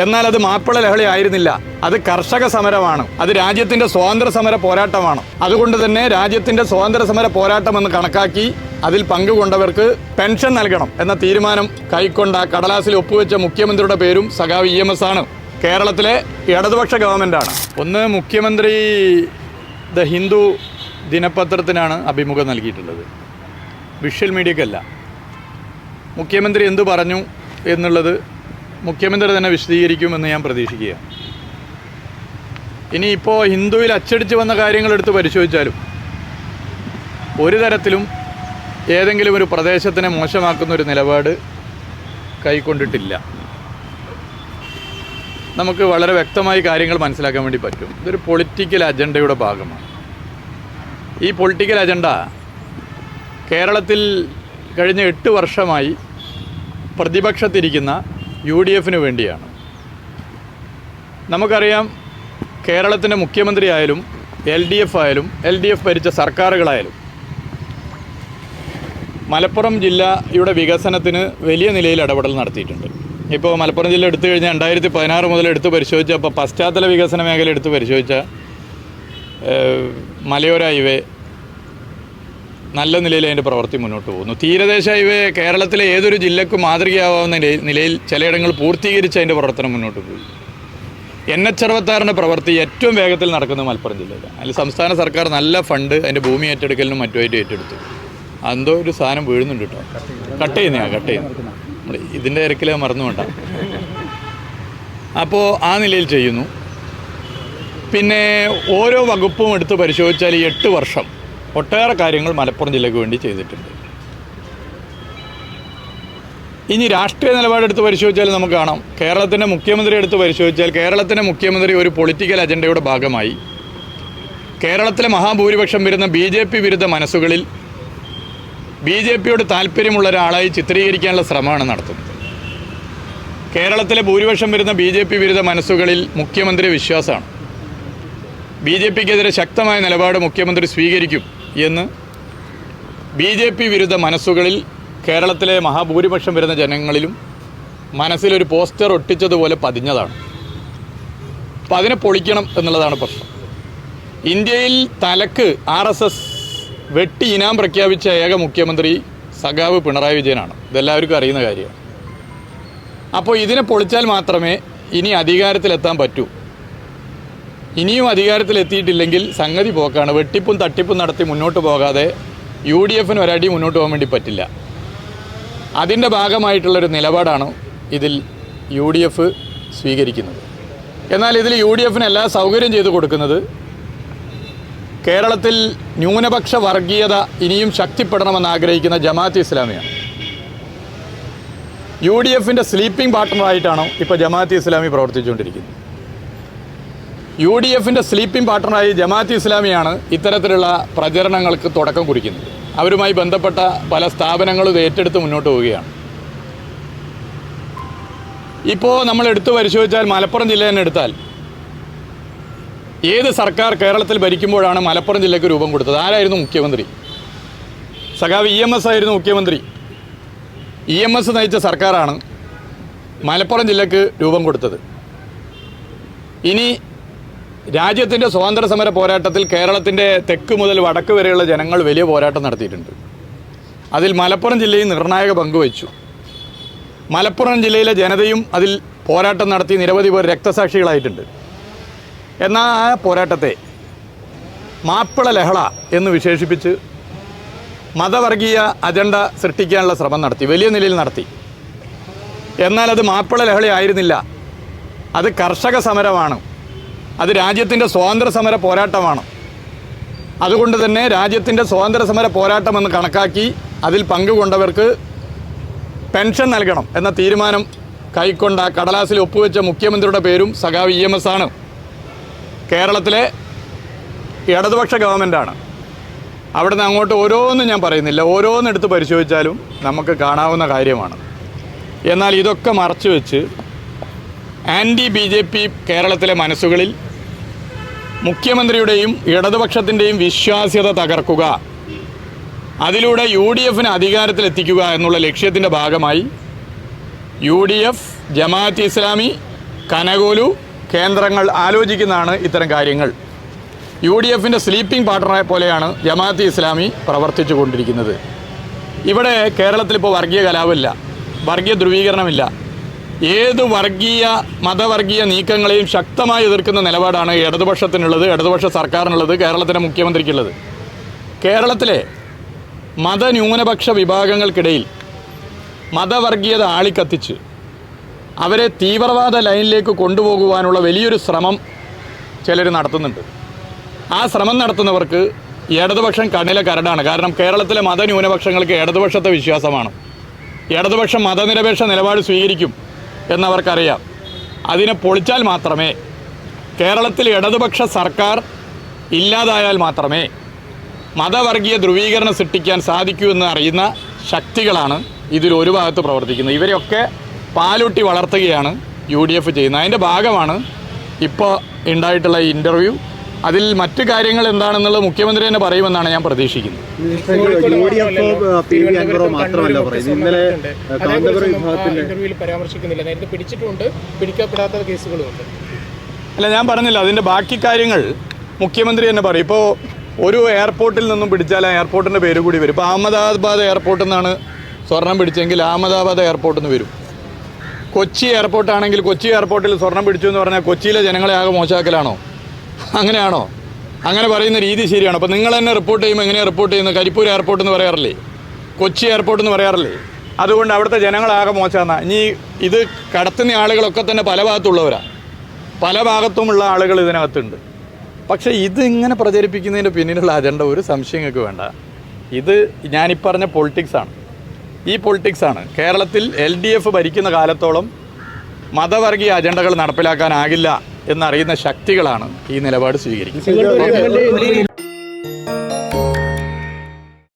എന്നാൽ അത് മാപ്പിള ലഹളി ആയിരുന്നില്ല. അത് കർഷക സമരമാണ്. അത് രാജ്യത്തിന്റെ സ്വാതന്ത്ര്യ സമര പോരാട്ടമാണ്. അതുകൊണ്ട് തന്നെ രാജ്യത്തിന്റെ സ്വാതന്ത്ര്യ സമര പോരാട്ടം എന്ന് കണക്കാക്കി അതിൽ പങ്കുകൊണ്ടവർക്ക് പെൻഷൻ നൽകണം എന്ന തീരുമാനം കൈക്കൊണ്ട കടലാസിൽ ഒപ്പുവെച്ച മുഖ്യമന്ത്രിയുടെ പേരും സഖാവ് ഇ എം എസ് ആണ്. കേരളത്തിലെ ഇടതുപക്ഷ ഗവൺമെന്റാണ് ഒന്ന് മുഖ്യമന്ത്രി ദ ഹിന്ദു ദിനപത്രത്തിനാണ് അഭിമുഖം നൽകിയിട്ടുള്ളത്. വിഷ്വൽ മീഡിയക്കല്ല. മുഖ്യമന്ത്രി എന്തു പറഞ്ഞു എന്നുള്ളത് മുഖ്യമന്ത്രി തന്നെ വിശദീകരിക്കുമെന്ന് ഞാൻ പ്രതീക്ഷിക്കുകയാണ്. ഇനിയിപ്പോൾ ഹിന്ദുവിൽ അച്ചടിച്ച് വന്ന കാര്യങ്ങൾ എടുത്ത് പരിശോധിച്ചാലും ഒരു തരത്തിലും ഏതെങ്കിലും ഒരു പ്രദേശത്തിനെ മോശമാക്കുന്ന ഒരു നിലപാട് കൈക്കൊണ്ടിട്ടില്ല. നമുക്ക് വളരെ വ്യക്തമായി കാര്യങ്ങൾ മനസ്സിലാക്കാൻ വേണ്ടി പറ്റും. ഇതൊരു പൊളിറ്റിക്കൽ അജണ്ടയുടെ ഭാഗമാണ്. ഈ പൊളിറ്റിക്കൽ അജണ്ട കേരളത്തിൽ കഴിഞ്ഞ എട്ട് വർഷമായി പ്രതിപക്ഷത്തിരിക്കുന്ന യു ഡി എഫിന് വേണ്ടിയാണ്. നമുക്കറിയാം കേരളത്തിന്റെ മുഖ്യമന്ത്രി ആയാലും എൽ ഡി എഫ് ആയാലും എൽ ഡി എഫ് ഭരിച്ച സർക്കാരുകളായാലും മലപ്പുറം ജില്ലയുടെ വികസനത്തിന് വലിയ നിലയിൽ ഇടപെടൽ നടത്തിയിട്ടുണ്ട്. ഇപ്പോൾ മലപ്പുറം ജില്ല എടുത്തു കഴിഞ്ഞാൽ രണ്ടായിരത്തി പതിനാറ് മുതൽ എടുത്ത് പരിശോധിച്ച അപ്പോൾ പശ്ചാത്തല വികസന മേഖല എടുത്ത് പരിശോധിച്ച മലയോര ഹൈവേ നല്ല നിലയിൽ അതിന്റെ പ്രവൃത്തി മുന്നോട്ട് പോകുന്നു. തീരദേശ ഹൈവേ കേരളത്തിലെ ഏതൊരു ജില്ലക്കും മാതൃകയാവാവുന്ന നിലയിൽ- ചിലയിടങ്ങൾ പൂർത്തീകരിച്ച് അതിന്റെ പ്രവർത്തനം മുന്നോട്ട് പോയി. എൻ എച്ച് അറുപത്താറിന്റെ പ്രവൃത്തി ഏറ്റവും വേഗത്തിൽ നടക്കുന്നത് മലപ്പുറം ജില്ലയിലാണ്. അതിൽ സംസ്ഥാന സർക്കാർ നല്ല ഫണ്ട് അതിന്റെ ഭൂമി ഏറ്റെടുക്കലിനും മറ്റുമായിട്ട് ഏറ്റെടുത്തു. എന്തോ ഒരു സാധനം വീഴുന്നുണ്ട് കേട്ടോ. കട്ട് ചെയ്യുന്നതാ കട്ട് ചെയ്യുന്നത് ഇതിന്റെ ഇരക്കിൽ മറന്നു വേണ്ട അപ്പോൾ ആ നിലയിൽ ചെയ്യുന്നു. പിന്നെ ഓരോ വകുപ്പും എടുത്ത് പരിശോധിച്ചാൽ ഈ എട്ട് വർഷം ഒട്ടേറെ കാര്യങ്ങൾ മലപ്പുറം ജില്ലയ്ക്ക് വേണ്ടി ചെയ്തിട്ടുണ്ട്. ഇനി രാഷ്ട്രീയ നിലപാടെടുത്ത് പരിശോധിച്ചാൽ നമുക്ക് കാണാം. കേരളത്തിന്റെ മുഖ്യമന്ത്രി എടുത്ത് പരിശോധിച്ചാൽ കേരളത്തിന്റെ മുഖ്യമന്ത്രി ഒരു പൊളിറ്റിക്കൽ അജണ്ടയുടെ ഭാഗമായി. കേരളത്തിലെ മഹാഭൂരിപക്ഷം വരുന്ന ബി ജെ പി വിരുദ്ധ മനസ്സുകളിൽ ബി ജെ പിയോട് താല്പര്യമുള്ള ഒരാളായി ചിത്രീകരിക്കാനുള്ള ശ്രമമാണ് നടത്തുന്നത്. കേരളത്തിലെ ഭൂരിപക്ഷം വരുന്ന ബി ജെ പി വിരുദ്ധ മനസ്സുകളിൽ മുഖ്യമന്ത്രി വിശ്വാസമാണ്. ബി ജെ പിക്കെതിരെ ശക്തമായ നിലപാട് മുഖ്യമന്ത്രി സ്വീകരിക്കും. എന്ന് ബി ജെ പി വിരുദ്ധ മനസ്സുകളിൽ കേരളത്തിലെ മഹാഭൂരിപക്ഷം വരുന്ന ജനങ്ങളിലും മനസ്സിലൊരു പോസ്റ്റർ ഒട്ടിച്ചതുപോലെ പതിഞ്ഞതാണ്. അപ്പം അതിനെ പൊളിക്കണം എന്നുള്ളതാണ് പ്രശ്നം. ഇന്ത്യയിൽ തലക്ക് ആർ എസ് എസ് വെട്ടി ഇനാം പ്രഖ്യാപിച്ച ഏക മുഖ്യമന്ത്രി സഖാവ് പിണറായി വിജയനാണ്. ഇതെല്ലാവർക്കും അറിയുന്ന കാര്യമാണ്. അപ്പോൾ ഇതിനെ പൊളിച്ചാൽ മാത്രമേ ഇനി അധികാരത്തിലെത്താൻ പറ്റൂ. ഇനിയും അധികാരത്തിലെത്തിയിട്ടില്ലെങ്കിൽ സംഗതി പോക്കാണ്. വെട്ടിപ്പും തട്ടിപ്പും നടത്തി മുന്നോട്ട് പോകാതെ യു ഡി എഫിന് ഒരടി മുന്നോട്ട് പോകാൻ വേണ്ടി പറ്റില്ല. അതിന്റെ ഭാഗമായിട്ടുള്ളൊരു നിലപാടാണ് ഇതിൽ യു ഡി എഫ് സ്വീകരിക്കുന്നത്. എന്നാൽ ഇതിൽ യു ഡി എഫിന് എല്ലാ സൗകര്യം ചെയ്തു കൊടുക്കുന്നത് കേരളത്തിൽ ന്യൂനപക്ഷ വർഗീയത ഇനിയും ശക്തിപ്പെടണമെന്ന് ആഗ്രഹിക്കുന്ന ജമാഅത്ത് ഇസ്ലാമിയാണ്. യു ഡി എഫിന്റെ സ്ലീപ്പിംഗ് പാർട്ട്ണറായിട്ടാണ് ഇപ്പോൾ ജമാഅത്ത് ഇസ്ലാമി പ്രവർത്തിച്ചുകൊണ്ടിരിക്കുന്നത്. യു ഡി എഫിന്റെ സ്ലീപ്പിംഗ് പാർട്ട്ണറായി ജമാഅത്ത് ഇസ്ലാമിയാണ് ഇത്തരത്തിലുള്ള പ്രചരണങ്ങൾക്ക് തുടക്കം കുറിക്കുന്നത്. അവരുമായി ബന്ധപ്പെട്ട പല സ്ഥാപനങ്ങളും ഏറ്റെടുത്ത് മുന്നോട്ട് പോവുകയാണ്. ഇപ്പോൾ നമ്മൾ എടുത്തു പരിശോധിച്ചാൽ മലപ്പുറം ജില്ല തന്നെ എടുത്താൽ ഏത് സർക്കാർ കേരളത്തിൽ ഭരിക്കുമ്പോഴാണ് മലപ്പുറം ജില്ലയ്ക്ക് രൂപം കൊടുത്തത്? ആരായിരുന്നു മുഖ്യമന്ത്രി? സഖാവ് ഇ എം എസ് ആയിരുന്നു മുഖ്യമന്ത്രി. ഇ എം എസ് നയിച്ച സർക്കാരാണ് മലപ്പുറം ജില്ലയ്ക്ക് രൂപം കൊടുത്തത്. ഇനി രാജ്യത്തിന്റെ സ്വാതന്ത്ര്യ സമര പോരാട്ടത്തിൽ കേരളത്തിന്റെ തെക്ക് മുതൽ വടക്ക് വരെയുള്ള ജനങ്ങൾ വലിയ പോരാട്ടം നടത്തിയിട്ടുണ്ട്. അതിൽ മലപ്പുറം ജില്ലയും നിർണായക പങ്കുവച്ചു മലപ്പുറം ജില്ലയിലെ ജനതയും അതിൽ പോരാട്ടം നടത്തി നിരവധി പേർ രക്തസാക്ഷികളായിട്ടുണ്ട്. എന്നാൽ ആ പോരാട്ടത്തെ മാപ്പിള ലഹള എന്ന് വിശേഷിപ്പിച്ച് മതവർഗീയ അജണ്ട സൃഷ്ടിക്കാനുള്ള ശ്രമം നടത്തി വലിയ നിലയിൽ നടത്തി. എന്നാൽ അത് മാപ്പിള ലഹളയായിരുന്നില്ല. അത് കർഷക സമരമാണ്. അത് രാജ്യത്തിന്റെ സ്വാതന്ത്ര്യ സമര പോരാട്ടമാണ്. അതുകൊണ്ട് തന്നെ രാജ്യത്തിന്റെ സ്വാതന്ത്ര്യ സമര പോരാട്ടം എന്ന് കണക്കാക്കി അതിൽ പങ്കുകൊണ്ടവർക്ക് പെൻഷൻ നൽകണം എന്ന തീരുമാനം കൈക്കൊണ്ട കടലാസിൽ ഒപ്പുവെച്ച മുഖ്യമന്ത്രിയുടെ പേരും സഖാവ് ഇ എം എസ് ആണ്. കേരളത്തിലെ ഇടതുപക്ഷ ഗവൺമെന്റാണ്. അവിടെ നിന്ന് അങ്ങോട്ട് ഓരോന്നും ഞാൻ പറയുന്നില്ല. ഓരോന്നെടുത്ത് പരിശോധിച്ചാലും നമുക്ക് കാണാവുന്ന കാര്യമാണ്. എന്നാൽ ഇതൊക്കെ മറച്ചു വെച്ച് ആന്റി ബി ജെ പി കേരളത്തിലെ മനസ്സുകളിൽ മുഖ്യമന്ത്രിയുടെയും ഇടതുപക്ഷത്തിന്റെയും വിശ്വാസ്യത തകർക്കുക. അതിലൂടെ യു ഡി എഫിന് അധികാരത്തിലെത്തിക്കുക എന്നുള്ള ലക്ഷ്യത്തിന്റെ ഭാഗമായി U D F Jamaat Islami Kanugolu കേന്ദ്രങ്ങൾ ആലോചിക്കുന്നതാണ് ഇത്തരം കാര്യങ്ങൾ. യു ഡി എഫിന്റെ സ്ലീപ്പിംഗ് പാർട്ണറെ പോലെയാണ് ജമാഅത്ത് ഇസ്ലാമി പ്രവർത്തിച്ചു കൊണ്ടിരിക്കുന്നത് ഇവിടെ കേരളത്തിൽ ഇപ്പോൾ വർഗീയ കലാപമില്ല വർഗീയ ധ്രുവീകരണമില്ല. ഏത് വർഗീയ മതവർഗീയ നീക്കങ്ങളെയും ശക്തമായി എതിർക്കുന്ന നിലപാടാണ് ഇടതുപക്ഷത്തിനുള്ളത് ഇടതുപക്ഷ സർക്കാരിനുള്ളത് കേരളത്തിന്റെ മുഖ്യമന്ത്രിക്കുള്ളത്. കേരളത്തിലെ മതന്യൂനപക്ഷ വിഭാഗങ്ങൾക്കിടയിൽ മതവർഗീയത ആളിക്കത്തിച്ച് അവരെ തീവ്രവാദ ലൈനിലേക്ക് കൊണ്ടുപോകുവാനുള്ള വലിയൊരു ശ്രമം ചിലർ നടത്തുന്നുണ്ട്. ആ ശ്രമം നടത്തുന്നവർക്ക് ഇടതുപക്ഷം കണ്ണിലെ കരടാണ്. കാരണം കേരളത്തിലെ മതന്യൂനപക്ഷങ്ങൾക്ക് ഇടതുപക്ഷത്തെ വിശ്വാസമാണ്. ഇടതുപക്ഷം മതനിരപേക്ഷ നിലപാട് സ്വീകരിക്കും. എന്നവർക്കറിയാം. അതിനെ പൊളിച്ചാൽ മാത്രമേ കേരളത്തിൽ ഇടതുപക്ഷ സർക്കാർ ഇല്ലാതായാൽ മാത്രമേ മതവർഗീയ ധ്രുവീകരണം സൃഷ്ടിക്കാൻ സാധിക്കൂ എന്ന് അറിയുന്ന ശക്തികളാണ് ഇതിൽ ഒരു ഭാഗത്ത് പ്രവർത്തിക്കുന്നത്. ഇവരെയൊക്കെ പാലൂട്ടി വളർത്തുകയാണ് യു ഡി എഫ് ചെയ്യുന്നത്. അതിന്റെ ഭാഗമാണ് ഇപ്പോൾ ഉണ്ടായിട്ടുള്ള ഇന്റർവ്യൂ അതിൽ മറ്റു കാര്യങ്ങൾ എന്താണെന്നുള്ളത് മുഖ്യമന്ത്രി തന്നെ പറയുമെന്നാണ് ഞാൻ പ്രതീക്ഷിക്കുന്നത്. ഇന്നലെ ഇന്റർവ്യൂവിൽ പരാമർശിക്കുന്നില്ല. നേരത്തെ പിടിച്ചിട്ടുണ്ട്. പിടിക്കപ്പെടാത്ത കേസുകളുമുണ്ട് അല്ല ഞാൻ പറഞ്ഞില്ല. അതിന്റെ ബാക്കി കാര്യങ്ങൾ മുഖ്യമന്ത്രി തന്നെ പറയും. ഇപ്പോ ഒരു എയർപോർട്ടിൽ നിന്നും പിടിച്ചാൽ ആ എയർപോർട്ടിന്റെ പേര് കൂടി വരും. ഇപ്പോൾ അഹമ്മദാബാദ് എയർപോർട്ടിൽ നിന്നാണ് സ്വർണം പിടിച്ചെങ്കിൽ അഹമ്മദാബാദ് എയർപോർട്ടിൽ നിന്ന് വരും. കൊച്ചി എയർപോർട്ടാണെങ്കിൽ കൊച്ചി എയർപോർട്ടിൽ സ്വർണം പിടിച്ചു എന്ന് പറഞ്ഞാൽ കൊച്ചിയിലെ ജനങ്ങളെ ആകെ മോശമാക്കലാണോ? അങ്ങനെയാണോ? അങ്ങനെ പറയുന്ന രീതി ശരിയാണോ? അപ്പോൾ നിങ്ങൾ തന്നെ റിപ്പോർട്ട് ചെയ്യുമ്പോൾ എങ്ങനെയാണ് റിപ്പോർട്ട് ചെയ്യുന്നത്? കരിപ്പൂർ എയർപോർട്ട് എന്ന് പറയാറില്ലേ? കൊച്ചി എയർപോർട്ട് എന്ന് പറയാറില്ലേ? അതുകൊണ്ട് അവിടുത്തെ ജനങ്ങളാകെ മോശമാണ് ഇനി ഇത് കടത്തുന്ന ആളുകളൊക്കെ തന്നെ പല ഭാഗത്തുള്ളവരാണ് പല ഭാഗത്തുമുള്ള ആളുകൾ ഇതിനകത്തുണ്ട്. പക്ഷേ ഇത് ഇങ്ങനെ പ്രചരിപ്പിക്കുന്നതിന്റെ പിന്നിലുള്ള അജണ്ട ഒരു സംശയങ്ങൾക്ക് വേണ്ട. ഇത് ഞാനീ പറഞ്ഞ പൊളിറ്റിക്സാണ് ഈ പൊളിറ്റിക്സാണ് കേരളത്തിൽ എൽ ഡി എഫ് ഭരിക്കുന്ന കാലത്തോളം മതവർഗീയ അജണ്ടകൾ നടപ്പിലാക്കാനാകില്ല. എന്നറിയുന്ന ശക്തികളാണ് ഈ നിലപാട് സ്വീകരിക്കുന്നത്.